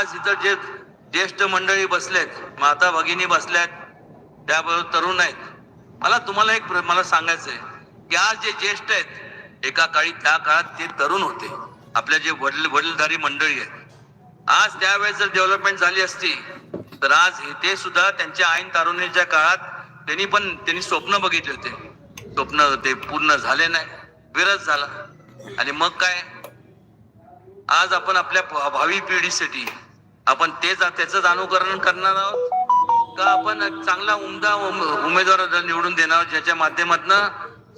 आज इथं जे ज्येष्ठ मंडळी बसलेत माता भगिनी बसल्यात त्याबरोबर तरुण आहेत. मला तुम्हाला एक मला सांगायचं आहे की आज जे ज्येष्ठ आहेत एका काळी त्या काळात ते तरुण होते. आपल्या जे वडील वडीलधारी मंडळी आहेत. आज त्यावेळेस जर डेव्हलपमेंट झाली असती तर आज ते सुद्धा त्यांच्या आईन तारुणीच्या काळात त्यांनी पण त्यांनी स्वप्न बघितले होते. स्वप्न ते पूर्ण झाले नाही विरज झाला. आणि मग काय? आज आपण आपल्या भावी पिढीसाठी आपण तेच त्याच अनुकरण करणार आहोत. का आपण चांगला उमदा उम- उमेदवार निवडून देणार आहोत, ज्याच्या माध्यमातून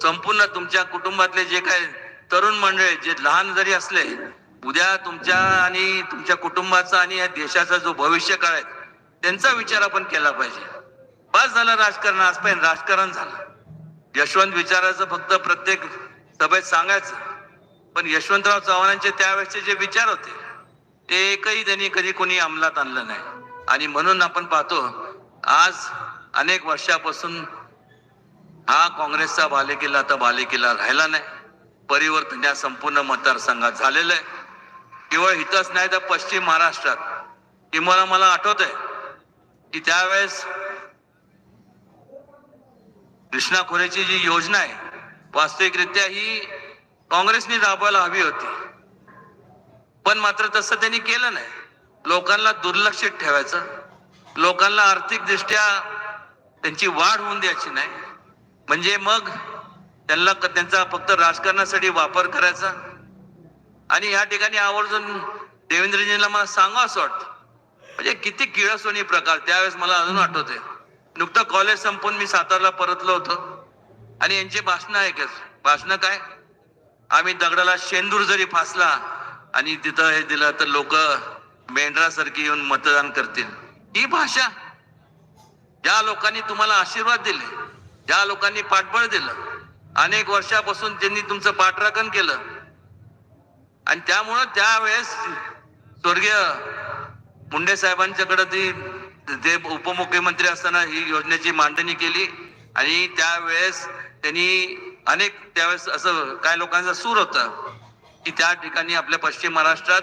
संपूर्ण तुमच्या कुटुंबातले जे काही तरुण मंडळी जे लहान जरी असले उद्या तुमच्या आणि तुमच्या कुटुंबाचा आणि या देशाचा जो भविष्य काळ आहे त्यांचा विचार आपण केला पाहिजे. बस झालं राजकारण आज पण राजकारण झालं. यशवंत विचाराचं फक्त प्रत्येक सभेत सांगायचं. पण यशवंतराव चव्हाणांचे त्यावेळेसचे जे विचार होते ते एकही त्यांनी कधी कोणी अंमलात आणलं नाही. आणि म्हणून आपण पाहतो आज अनेक वर्षापासून हा काँग्रेसचा बालेकिल्ला आता बालेकिल्ला राहिला नाही. परिवर्तन या संपूर्ण मतदारसंघात झालेलं आहे. केवळ इथंच नाही तर पश्चिम महाराष्ट्रात. किंवा मला आठवत आहे की त्यावेळेस कृष्णा खोऱ्याची जी योजना आहे वास्तविकरित्या ही काँग्रेसने राबवायला हवी होती. पण मात्र तसं त्यांनी केलं नाही. लोकांना दुर्लक्षित ठेवायचं. लोकांना आर्थिकदृष्ट्या त्यांची वाढ होऊन द्यायची नाही. म्हणजे मग त्यांना क- त्यांचा फक्त राजकारणासाठी वापर करायचा. आणि या ठिकाणी आवर्जून देवेंद्रजींना मला सांगा असं वाटतं. म्हणजे किती किळसोनी प्रकार त्यावेळेस मला अजून आठवते नुकतं कॉलेज संपून मी सातारला परतलो होतो. आणि यांचे भाषणं ऐकत भाषणं काय? आम्ही दगडाला शेंदूर जरी फासला आणि तिथं हे दिलं तर लोक मेंढरासारखी येऊन मतदान करतील. ही भाषा ज्या लोकांनी तुम्हाला आशीर्वाद दिले. ज्या लोकांनी पाठबळ दिलं. अनेक वर्षापासून त्यांनी तुमचं पाठराखण केलं. आणि त्यामुळं त्यावेळेस स्वर्गीय मुंडे साहेबांच्याकडे ती ते उपमुख्यमंत्री असताना ही योजनेची मांडणी केली. आणि त्यावेळेस त्यांनी अनेक त्यावेळेस असं काही लोकांचा सूर होता. की त्या ठिकाणी आपल्या पश्चिम महाराष्ट्रात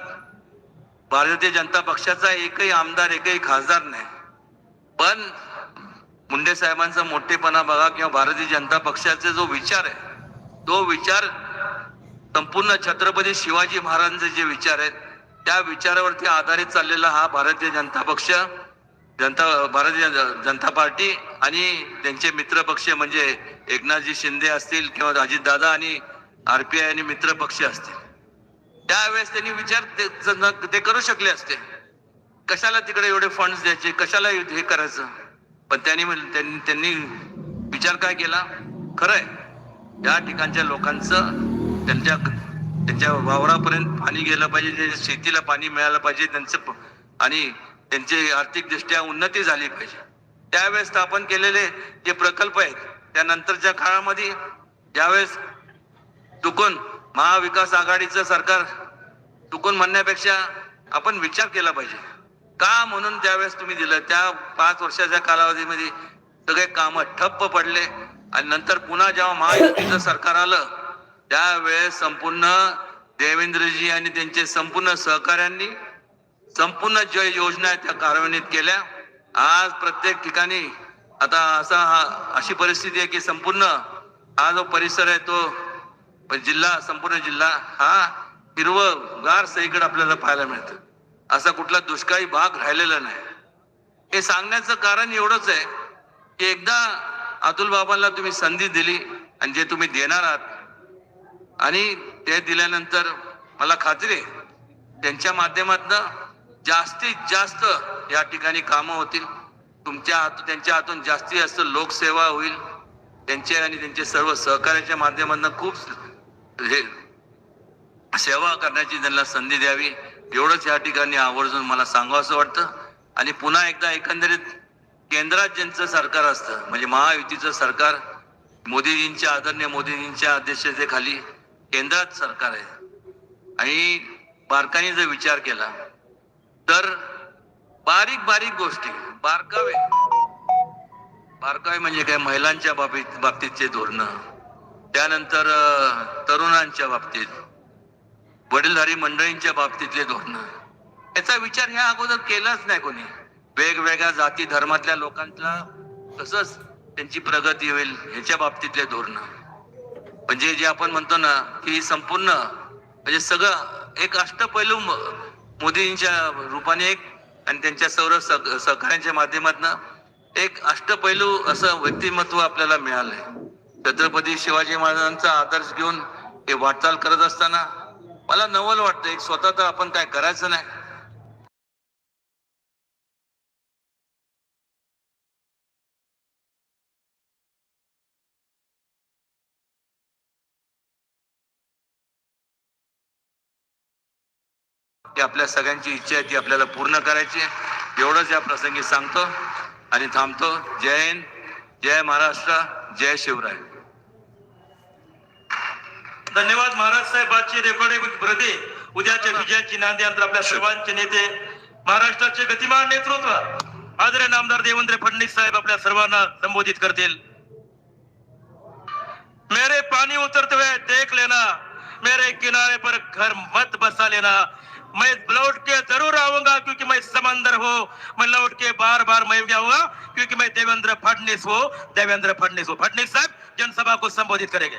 भारतीय जनता पक्षाचा एकही आमदार एकही खासदार नाही. पण मुंडे साहेबांचा मोठेपणा बघा किंवा भारतीय जनता पक्षाचा जो विचार आहे तो विचार संपूर्ण छत्रपती शिवाजी महाराजांचे जे विचार आहेत त्या विचारावरती आधारित चाललेला हा भारतीय जनता पक्ष जनता भारतीय जनता पार्टी आणि त्यांचे मित्र पक्ष म्हणजे एकनाथजी शिंदे असतील किंवा अजितदादा आणि आर पी आय आणि मित्र पक्ष असतील. त्यावेळेस त्यांनी विचार ते- ते करू शकले असते. कशाला तिकडे एवढे फंड्स द्यायचे? कशाला हे करायचं? पण त्यांनी म्हण- त्यांनी त्यांनी विचार काय केला? खरंय. या ठिकाणच्या लोकांचं त्यांच्या त्यांच्या वावरापर्यंत पाणी गेलं पाहिजे त्यांच्या शेतीला पाणी मिळालं पाहिजे त्यांचं प- आणि त्यांची आर्थिकदृष्ट्या उन्नती झाली पाहिजे. त्यावेळेस स्थापन केलेले जे प्रकल्प आहेत त्यानंतरच्या काळामध्ये ज्यावेळेस चुकून महाविकास आघाडीचं सरकार चुकून म्हणण्यापेक्षा आपण विचार केला पाहिजे. का म्हणून त्यावेळेस तुम्ही दिलं? त्या पाच वर्षाच्या कालावधीमध्ये सगळे कामं ठप्प पडले आणि नंतर पुन्हा जेव्हा महायुतीचं सरकार आलं त्यावेळेस संपूर्ण देवेंद्रजी आणि त्यांचे संपूर्ण सहकाऱ्यांनी संपूर्ण ज्या योजना आहेत त्या कार्यान्वित केल्या. आज प्रत्येक ठिकाणी आता असा हा अशी परिस्थिती आहे की संपूर्ण हा जो परिसर आहे तो पण जिल्हा संपूर्ण जिल्हा हा हिरवगार सईकडे आपल्याला पाहायला मिळतं. असा कुठला दुष्काळी भाग राहिलेला नाही. हे सांगण्याचं कारण एवढंच आहे की एकदा अतुल बाबांना तुम्ही संधी दिली आणि जे तुम्ही देणार आहात आणि ते दिल्यानंतर मला खात्री आहे त्यांच्या माध्यमातनं जास्तीत जास्त या ठिकाणी कामं होतील. तुमच्या हात त्यांच्या हातून जास्तीत जास्त लोकसेवा होईल. त्यांचे आणि त्यांचे सर्व सहकार्याच्या माध्यमातून खूप हे सेवा करण्याची त्यांना संधी द्यावी एवढंच या ठिकाणी आवर्जून मला सांगावं असं वाटतं. आणि पुन्हा एकदा एकंदरीत केंद्रात ज्यांचं सरकार असतं म्हणजे महायुतीचं सरकार मोदीजींच्या आदरणीय मोदीजींच्या अध्यक्षतेखाली केंद्रात सरकार आहे. आणि बारकाईने जर विचार केला तर बारीक बारीक गोष्टी बारकावे बारकावे म्हणजे काय महिलांच्या बाबतीत बाबतीतचे धोरणं त्यानंतर तरुणांच्या बाबतीत वडीलधारी मंडळींच्या बाबतीतले धोरण. याचा विचार ह्या अगोदर केलाच नाही कोणी. वेगवेगळ्या जाती धर्मातल्या लोकांचा तसंच त्यांची प्रगती होईल ह्याच्या बाबतीतले धोरण. म्हणजे जे आपण म्हणतो ना की संपूर्ण म्हणजे सगळं एक अष्टपैलू मोदींच्या रूपाने एक आणि त्यांच्या सर्व सहकार्यांच्या माध्यमातून एक अष्टपैलू असं व्यक्तिमत्व आपल्याला मिळालंय. छत्रपती शिवाजी महाराजांचा आदर्श घेऊन हे वाटचाल करत असताना मला नवल वाटतं एक स्वतः तर आपण काय करायचं नाही. ती आपल्या सगळ्यांची इच्छा आहे ती आपल्याला पूर्ण करायची आहे. एवढंच या प्रसंगी सांगतो आणि थांबतो. जय हिंद जय महाराष्ट्र जय शिवराय. धन्यवाद महाराज साहेब. आजची रेकॉर्डिंग प्रती उद्याच्या विजयाची नांदी अंतर आपल्या सर्वांचे नेते, महाराष्ट्राचे गतिमान नेतृत्व, आदरणीय नामदार देवेंद्र फडणवीस साहेब आपल्या सर्वांना संबोधित करतील. मेरे पानी उतरते हुए देख लेना, मेरे किनारे पर घर मत बसा लेना. मैं लौट के ज़रूर आऊँगा क्योंकि मैं समंदर हो. मैं लौट के बार बार मैं आऊँगा क्योंकि मैं देवेंद्र फडणवीस हो. देवेंद्र फडणवीस हो. फडणवीस साहब, जनसभा को संबोधित करेंगे.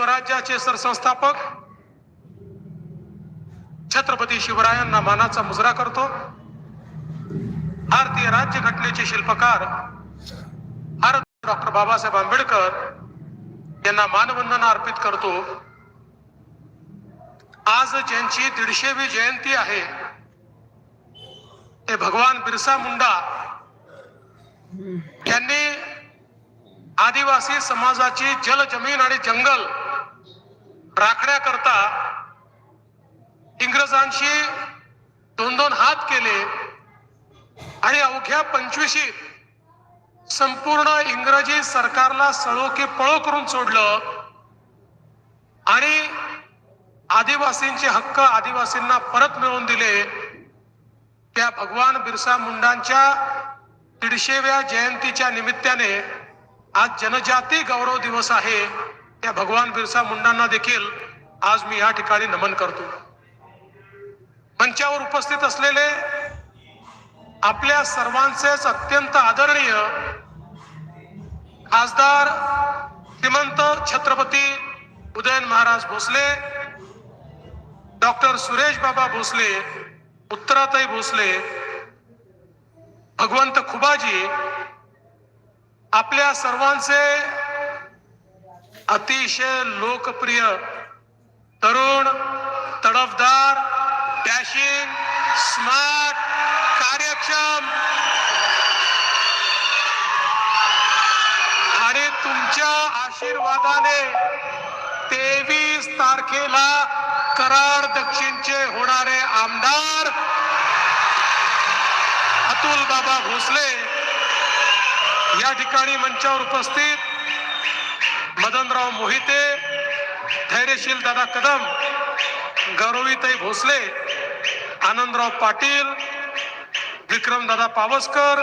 स्वराज्याचे सरसंस्थापक छत्रपती शिवरायांना मानाचा मुजरा करतो. भारतीय राज्यघटनेचे शिल्पकार भारत डॉक्टर बाबासाहेब आंबेडकर यांना मानवंदना अर्पित करतो. आज ज्यांची दीडशेवी जयंती आहे ते भगवान बिरसा मुंडा यांनी आदिवासी समाजाची जल जमीन आणि जंगल राखण्याकरता इंग्रजांशी दोन दोन हात केले आणि अवघ्या पंचवीशीत संपूर्ण इंग्रजी सरकारला सळो की पळो करून सोडलं. आणि आदिवासींचे हक्क आदिवासींना परत मिळवून दिले. त्या भगवान बिरसा मुंडांच्या दीडशेव्या जयंतीच्या निमित्ताने आज जनजाती गौरव दिवस आहे. त्या भगवान बिरसा मुंडांना देखील आज मी या ठिकाणी नमन करतो. मंचावर उपस्थित असलेले आपल्या सर्वांचेच अत्यंत आदरणीय खासदार श्रीमंत छत्रपती उदयन महाराज भोसले डॉक्टर सुरेश बाबा भोसले उत्तराताई भोसले भगवंत खुबाजी आपल्या सर्वांचे अतिशय लोकप्रिय तरुण तडफदार डॅशिंग स्मार्ट कार्यक्षम. आणि तुमच्या आशीर्वादाने तेवीस तारखेला कराड दक्षिणचे होणारे आमदार अतुल बाबा भोसले या ठिकाणी मंचावर उपस्थित मदनराव मोहिते धैर्यशील दादा कदम गौरवीताई भोसले आनंदराव पाटील विक्रमदादा पावसकर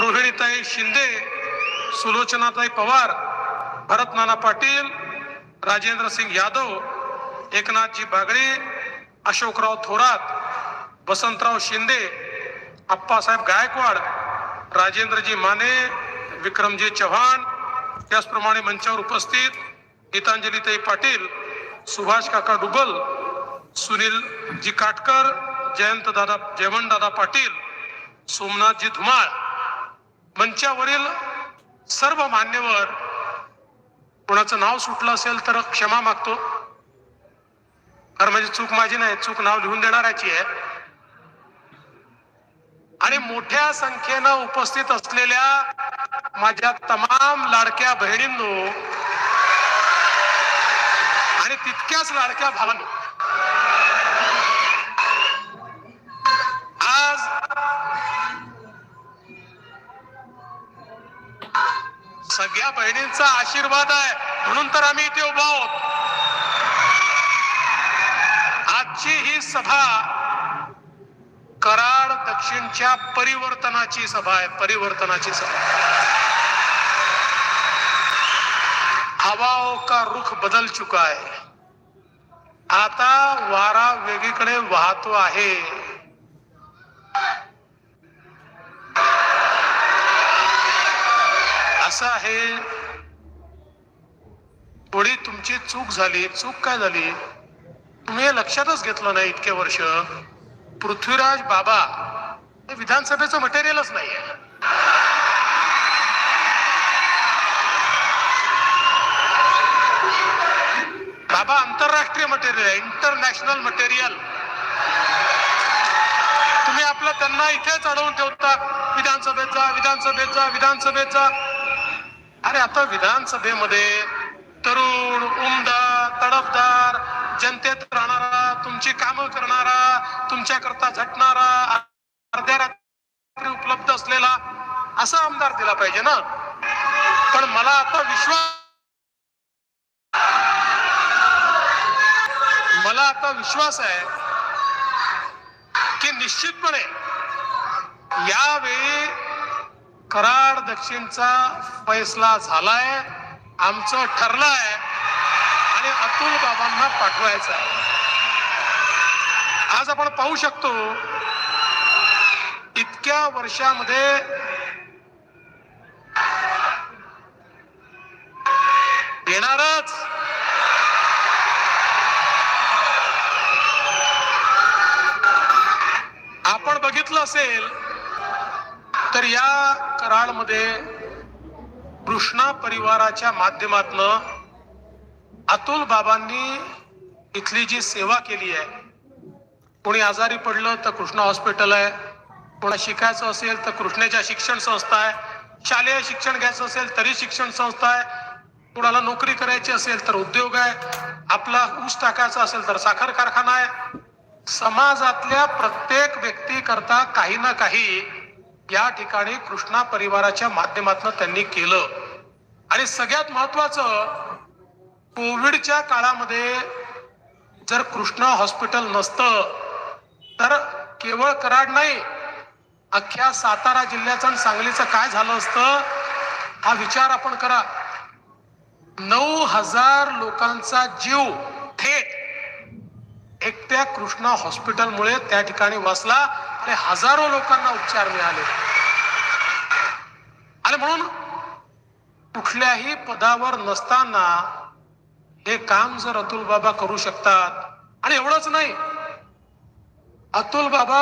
रोहिणीताई शिंदे सुलोचनाताई पवार भरत नाना पाटील राजेंद्र सिंग यादव एकनाथजी बागडे अशोकराव थोरात वसंतराव शिंदे अप्पासाहेब गायकवाड राजेंद्रजी माने विक्रमजी चव्हाण त्याचप्रमाणे मंचावर उपस्थित गीतांजलीताई पाटील सुभाष काका डुबल सुनील जी काटकर जयंत दादा जयवंत दादा पाटील सोमनाथजी धुमाळ मंचावरील सर्व मान्यवर कोणाचं नाव सुटलं असेल तर क्षमा मागतो. कारण म्हणजे चूक माझी नाही चूक नाव लिहून देणाऱ्याची आहे. आणि मोठ्या संख्येनं उपस्थित असलेल्या माझ्या तमाम लाडक्या बहिणींनो आणि तितक्याच लाडक्या भावांनो आज सगळ्या बहिणींचा आशीर्वाद आहे म्हणून तर आम्ही इथे उभा आहोत. आजची ही सभा कराड दक्षिणच्या परिवर्तनाची सभा आहे परिवर्तनाची सभा. हवाओं का रुख बदल चुका है. आता वारा वेगळीकडे वाहतो आहे. असं आहे. थोडी तुमची चूक झाली. चूक काय झाली? तुम्ही हे लक्षातच घेतलं नाही इतके वर्ष. पृथ्वीराज बाबा हे विधानसभेचं मटेरियलच नाहीये. बाबा आंतरराष्ट्रीय मटेरियल इंटरनॅशनल मटेरियल तुम्ही आपलं त्यांना इथेच अडवून ठेवता विधानसभेचा विधानसभेचा विधानसभेचा. अरे आता विधानसभेमध्ये तरुण उमदार तडफदार जनतेत राहणार तुमची कामं करणारा तुमच्याकरता झटणारा अर्ध्या रात्री उपलब्ध असलेला असा आमदार दिला पाहिजे ना. पण मला आता विश्वास मला आता विश्वास आहे की निश्चितपणे यावेळी कराड दक्षिणचा फैसला झालाय आमचं ठरलं आहे आणि अतुल बाबांना पाठवायचं आहे आज आपण पाहू शकतो इतक्या वर्षामध्ये येणारच. आपण बघितलं असेल तर या कराडमध्ये कृष्णा परिवाराच्या माध्यमातनं अतुल बाबांनी इथली जी सेवा केली आहे कोणी आजारी पडलं तर कृष्णा हॉस्पिटल आहे. कोणा शिकायचं असेल तर कृष्णेच्या शिक्षण संस्था आहे. शालेय शिक्षण घ्यायचं असेल तरी शिक्षण संस्था आहे. कुणाला नोकरी करायची असेल तर उद्योग आहे. आपला ऊस टाकायचा असेल तर साखर कारखाना आहे. समाजातल्या प्रत्येक व्यक्ती करता काही ना काही या ठिकाणी कृष्णा परिवाराच्या माध्यमातून त्यांनी केलं. आणि सगळ्यात महत्वाचं कोविडच्या काळामध्ये जर कृष्णा हॉस्पिटल नसतं तर केवळ कराड नाही अख्ख्या सातारा जिल्ह्याचं आणि सांगलीचं काय झालं असतं हा विचार आपण करा. नऊ हजार लोकांचा जीव थेट एकट्या कृष्णा हॉस्पिटलमुळे त्या ठिकाणी वाचला आणि हजारो लोकांना उपचार मिळाले. आणि म्हणून कुठल्याही पदावर नसताना हे काम जर अतुल बाबा करू शकतात आणि एवढंच नाही अतुल बाबा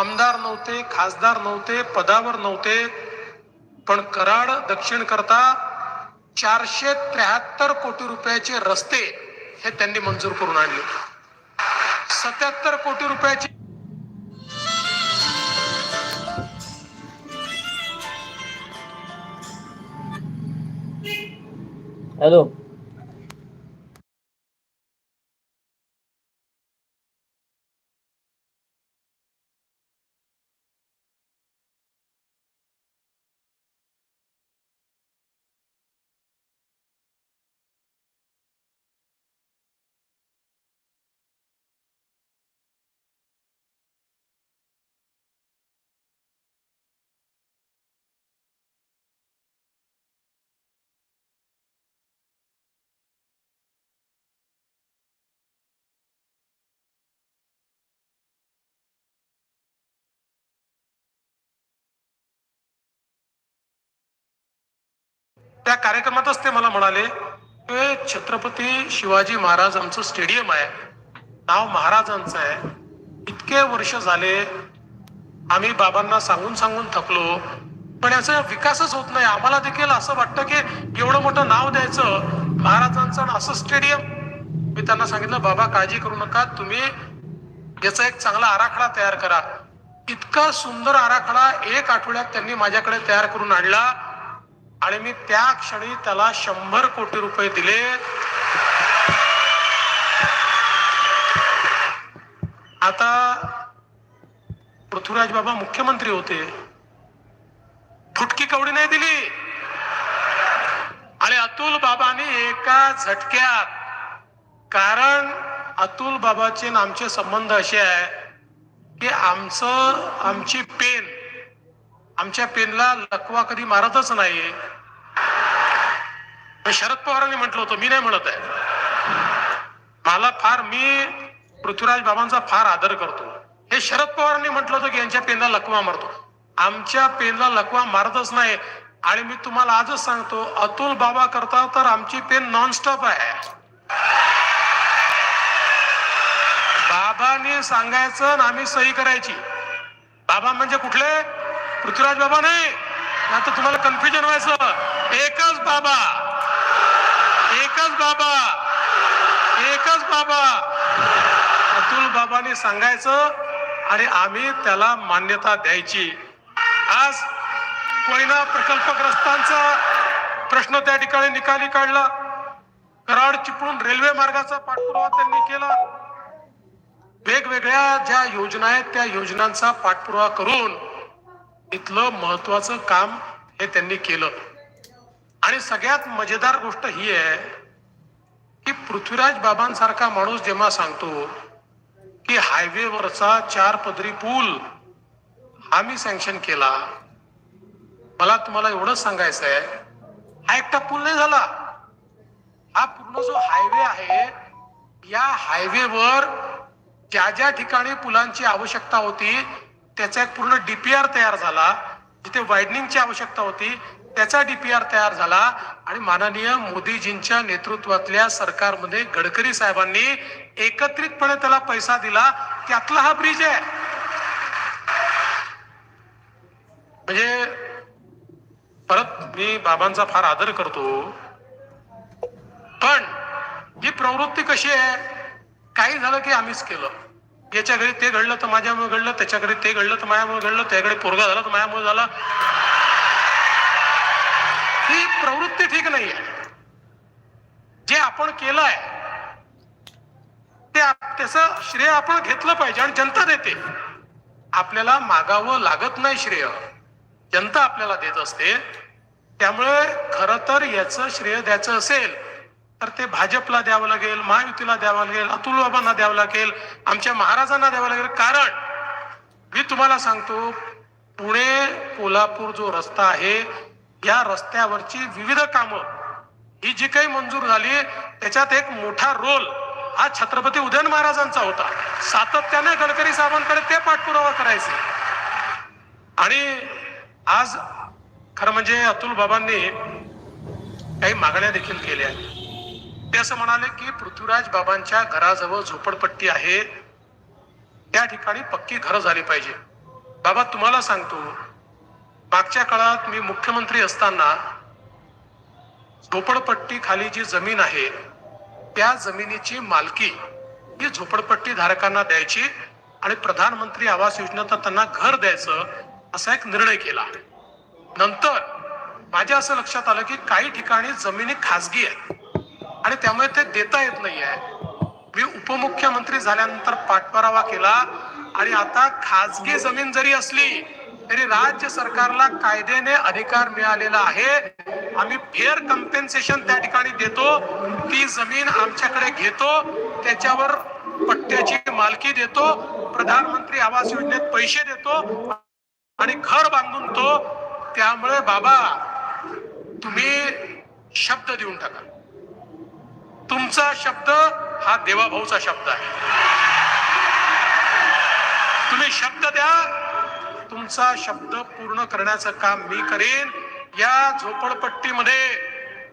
आमदार नव्हते खासदार नव्हते पदावर नव्हते पण कराड दक्षिण करता चारशे त्र्याहत्तर कोटी रुपयाचे रस्ते हे त्यांनी मंजूर करून आणले सत्याहत्तर कोटी रुपयाचे हॅलो. त्या कार्यक्रमातच ते मला म्हणाले की छत्रपती शिवाजी महाराज आमचं स्टेडियम आहे. नाव महाराजांचं आहे. इतके वर्ष झाले आम्ही बाबांना सांगून सांगून थकलो पण याचा विकासच होत नाही. आम्हाला देखील असं वाटतं की एवढं मोठं नाव द्यायचं महाराजांचं आणि असं स्टेडियम. मी त्यांना सांगितलं बाबा काळजी करू नका. तुम्ही याचा एक चांगला आराखडा तयार करा. इतका सुंदर आराखडा एक आठवड्यात त्यांनी माझ्याकडे तयार करून आणला. आणि मी त्या क्षणी त्याला शंभर कोटी रुपये दिले. आता पृथ्वीराज बाबा मुख्यमंत्री होते. फुटकी कवडी नाही दिली. आणि अतुल बाबांनी एका झटक्यात कारण अतुल बाबाचे आमचे संबंध असे आहे की आमचं आमची पेन आमच्या पेनला लकवा कधी मारतच नाही मी शरद पवारांनी म्हटलं होतं मी नाही म्हणत आहे. मला फार मी पृथ्वीराज बाबांचा फार आदर करतो. हे शरद पवारांनी म्हटलं होतं की यांच्या पेनला लकवा मारतो. आमच्या पेनला लकवा मारतच नाही. आणि मी तुम्हाला आजच सांगतो अतुल बाबा करता तर आमची पेन नॉनस्टॉप आहे. बाबांनी सांगायचं आणि आम्ही सही करायची. बाबा म्हणजे कुठले? पृथ्वीराज बाबा नाही. आता तुम्हाला कन्फ्युजन व्हायचं. एकच बाबा. बाबा. एकच बाबा. अतुल बाबांनी सांगायचं आणि आम्ही त्याला मान्यता द्यायची. आज कोयना प्रकल्पग्रस्तांचा प्रश्न त्या ठिकाणी निकाली काढला. कराड चिपळूण रेल्वे मार्गाचा पाठपुरावा त्यांनी केला. वेगवेगळ्या ज्या योजना आहेत त्या योजनांचा पाठपुरावा करून इथलं महत्वाचं काम हे त्यांनी केलं. आणि सगळ्यात मजेदार गोष्ट ही आहे की पृथ्वीराज बाबांसारखा माणूस जेव्हा सांगतो की हायवेवरचा चार पदरी पूल हा मी सँक्शन केला मला तुम्हाला एवढंच सांगायचं आहे हा एकटा पूल नाही झाला. हा पूर्ण जो हायवे आहे या हायवेवर ज्या ज्या ठिकाणी पुलांची आवश्यकता होती त्याचा एक पूर्ण डीपीआर तयार झाला जिथे वायडनिंगची आवश्यकता होती त्याचा डीपीआर तयार झाला आणि माननीय मोदीजींच्या नेतृत्वातल्या सरकारमध्ये गडकरी साहेबांनी एकत्रितपणे त्याला पैसा दिला. त्यातला हा ब्रिज आहे. म्हणजे परत मी बाबांचा फार आदर करतो. पण ही प्रवृत्ती कशी आहे? काही झालं की आम्हीच केलं. याच्या घरी ते घडलं तर माझ्यामुळे घडलं त्याच्या घरी ते घडलं तर माझ्यामुळे घडलं त्याकडे पोरगा झाला तर माझ्यामुळे झाला. ही प्रवृत्ती ठीक नाहीये. जे आपण केलंय ते त्याचं श्रेय आपण घेतलं पाहिजे आणि जनता देते. आपल्याला मागावं लागत नाही श्रेय. जनता आपल्याला देत असते. त्यामुळे खर तर याचं श्रेय द्यायचं असेल तर ते भाजपला द्यावं लागेल महायुतीला द्यावं लागेल अतुल बाबांना द्यावं लागेल आमच्या महाराजांना द्यावं लागेल. कारण मी तुम्हाला सांगतो पुणे कोल्हापूर जो रस्ता आहे या रस्त्यावरची विविध कामं. ही जी काही मंजूर झाली त्याच्यात एक मोठा रोल हा छत्रपती उदयन महाराजांचा होता. सातत्याने गडकरी साहेबांकडे ते पाठपुरावा करायचे. आणि आज खरं म्हणजे अतुल बाबांनी काही मागण्या देखील केल्या ते असं म्हणाले की पृथ्वीराज बाबांच्या घराजवळ झोपडपट्टी आहे. त्या ठिकाणी पक्की घरं झाली पाहिजे. बाबा तुम्हाला सांगतो मागच्या काळात मी मुख्यमंत्री असताना झोपडपट्टी खाली जी जमीन आहे त्या जमिनीची मालकी ही झोपडपट्टी धारकांना द्यायची आणि प्रधानमंत्री आवास योजनेत त्यांना घर द्यायचं असा एक निर्णय केला. नंतर माझ्या असं लक्षात आलं की काही ठिकाणी जमिनी खाजगी आहेत आणि त्यामुळे ते देता येत नाही आहे मी उपमुख्यमंत्री झाल्यानंतर पाठपुरावा केला आणि आता खाजगी जमीन जरी असली तरी राज्य सरकारला कायद्याने अधिकार मिळालेला आहे. आम्ही फेअर कम्पेन्सेशन त्या ठिकाणी देतो. ती जमीन आमच्याकडे घेतो. त्याच्यावर पट्ट्याची मालकी देतो. प्रधानमंत्री आवास योजनेत पैसे देतो. आणि घर बांधून तो. त्यामुळे बाबा तुम्ही शब्द देऊन टाका. तुमचा शब्द हा देवाभाऊचा शब्द आहे. तुम्ही शब्द द्या. तुमचा शब्द पूर्ण करण्याचं काम मी करेन. या झोपडपट्टीमध्ये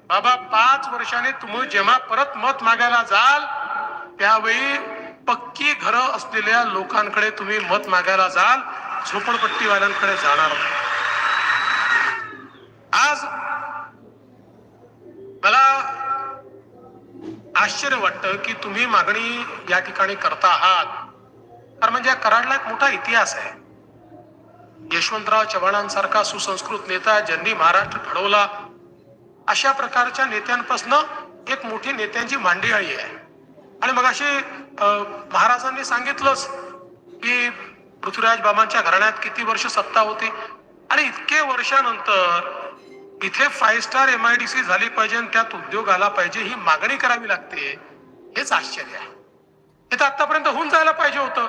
बाबा पाच वर्षाने तुम्ही जेव्हा परत मत मागायला जाल त्यावेळी पक्की घरं असलेल्या लोकांकडे तुम्ही मत मागायला जाल झोपडपट्टीवाल्यांकडे जाणार नाही. आज मला आश्चर्य वाटतं की तुम्ही मागणी या ठिकाणी करता आहात. तर म्हणजे कराडला एक मोठा इतिहास आहे. यशवंतराव चव्हाणांसारखा सुसंस्कृत नेता ज्यांनी महाराष्ट्र घडवला अशा प्रकारच्या नेत्यांपासून एक मोठी नेत्यांची मांडियाळी आहे. आणि मग अशी महाराजांनी सांगितलंच की पृथ्वीराज बाबांच्या घराण्यात किती वर्ष सत्ता होती. आणि इतके वर्षानंतर इथे five star M I D C झाली पाहिजे आणि त्यात उद्योग आला पाहिजे ही मागणी करावी लागते हेच आश्चर्य आहे. हे तर आतापर्यंत होऊन जायला पाहिजे होतं.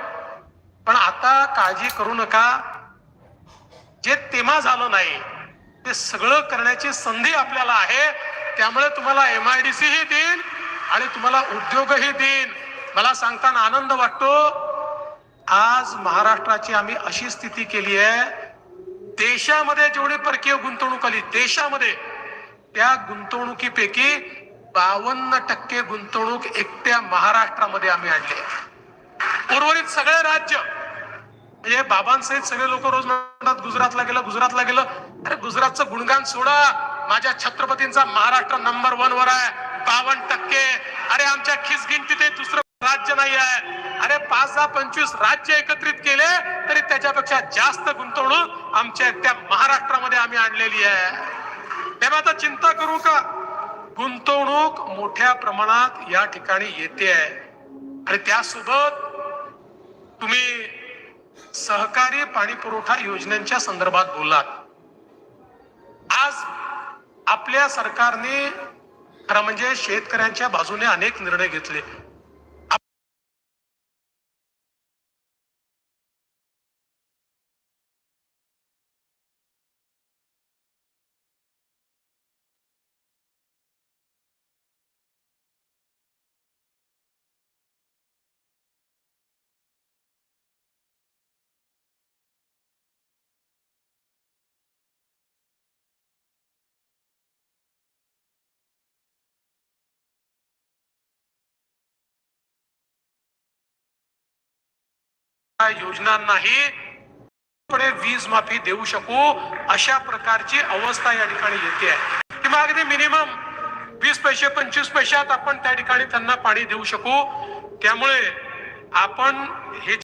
पण आता काळजी करू नका. जे तेव्हा झालं नाही ते सगळं करण्याची संधी आपल्याला आहे. त्यामुळे तुम्हाला एम आय डी सी ही देईन आणि तुम्हाला उद्योगही देईन. मला सांगताना आनंद वाटतो. आज महाराष्ट्राची आम्ही अशी स्थिती केली आहे. देशामध्ये जेवढी परकीय गुंतवणूक आली देशामध्ये त्या गुंतवणुकीपैकी बावन्न टक्के गुंतवणूक एकट्या महाराष्ट्रामध्ये आम्ही आणली उर्वरित सगळे राज्य म्हणजे बाबांसहित सगळे लोक रोज म्हणतात गुजरातला गेलं गुजरातला गेलं. अरे गुजरातचं गुणगान सोडा. माझ्या छत्रपतींचा महाराष्ट्र नंबर वन वर आहे. बावन्न टक्के. अरे आमच्या खिसगिंटीत दुसरं राज्य नाही आहे. अरे पाच दहा पंचवीस राज्य एकत्रित केले तरी त्याच्यापेक्षा जास्त गुंतवणूक आमच्या त्या महाराष्ट्रामध्ये आम्ही आणलेली आहे. तेव्हा आता चिंता करू का? गुंतवणूक मोठ्या प्रमाणात या ठिकाणी येते आहे. आणि त्यासोबत तुम्ही सहकारी पाणी पुरवठा योजनेच्या संदर्भात बोललात. आज आपल्या सरकारने खरं म्हणजे शेतकऱ्यांच्या बाजूने अनेक निर्णय घेतले. योजना नाही वीज माफी देऊ शकू अशा प्रकारची अवस्था या ठिकाणी येते आहे. किंवा अगदी मिनिमम वीस पैसे पंचवीस पैशात आपण त्या ठिकाणी त्यांना पाणी देऊ शकू. त्यामुळे आपण हे